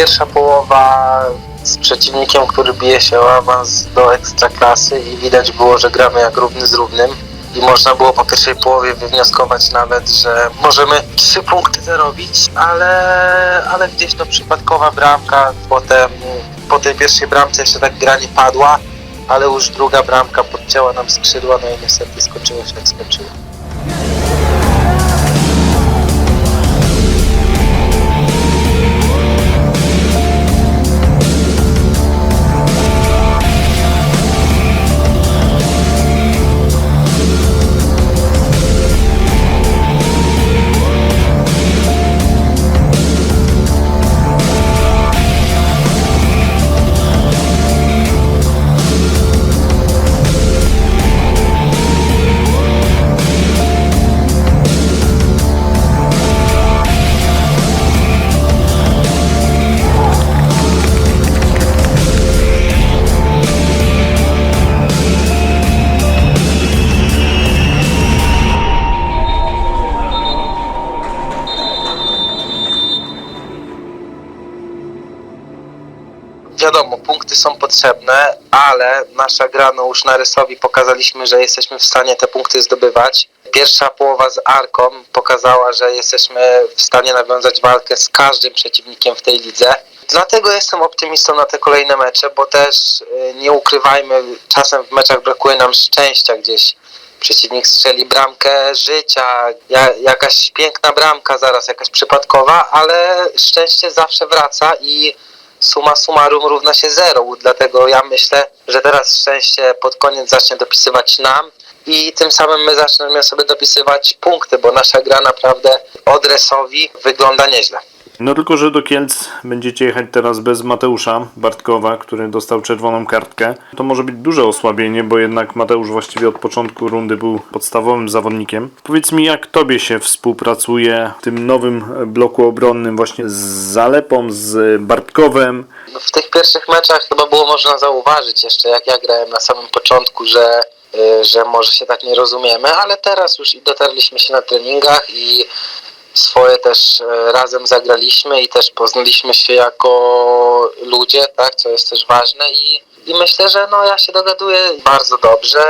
pierwsza połowa z przeciwnikiem, który bije się o awans do ekstraklasy i widać było, że gramy jak równy z równym. I można było po pierwszej połowie wywnioskować nawet, że możemy trzy punkty zarobić, ale, ale gdzieś no przypadkowa bramka, potem po tej pierwszej bramce jeszcze tak gra nie padła, ale już druga bramka podcięła nam skrzydła, no i niestety skończyło się jak skończyło. Wiadomo, punkty są potrzebne, ale nasza gra, no już na rysowi pokazaliśmy, że jesteśmy w stanie te punkty zdobywać. Pierwsza połowa z Arką pokazała, że jesteśmy w stanie nawiązać walkę z każdym przeciwnikiem w tej lidze. Dlatego jestem optymistą na te kolejne mecze, bo też y, nie ukrywajmy, czasem w meczach brakuje nam szczęścia gdzieś. Przeciwnik strzeli bramkę życia, ja, jakaś piękna bramka zaraz, jakaś przypadkowa, ale szczęście zawsze wraca i suma summarum równa się zero, dlatego ja myślę, że teraz szczęście pod koniec zacznie dopisywać nam i tym samym my zaczniemy sobie dopisywać punkty, bo nasza gra naprawdę od Resowi wygląda nieźle. No tylko, że do Kielc będziecie jechać teraz bez Mateusza Bartkowa, który dostał czerwoną kartkę. To może być duże osłabienie, bo jednak Mateusz właściwie od początku rundy był podstawowym zawodnikiem. Powiedz mi, jak tobie się współpracuje w tym nowym bloku obronnym właśnie z Zalepą, z Bartkowem? W tych pierwszych meczach chyba było można zauważyć jeszcze, jak ja grałem na samym początku, że, y, że może się tak nie rozumiemy, ale teraz już i dotarliśmy się na treningach i swoje też e, razem zagraliśmy i też poznaliśmy się jako ludzie, tak, co jest też ważne i, i myślę, że no ja się dogaduję bardzo dobrze.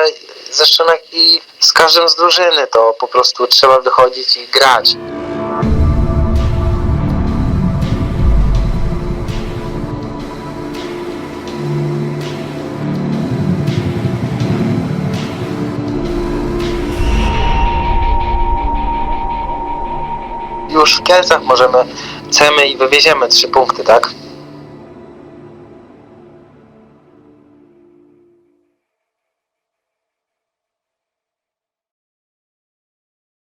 Zresztą jak i z każdym z drużyny, to po prostu trzeba wychodzić i grać. Już w Kielcach możemy, chcemy i wywieziemy trzy punkty, tak?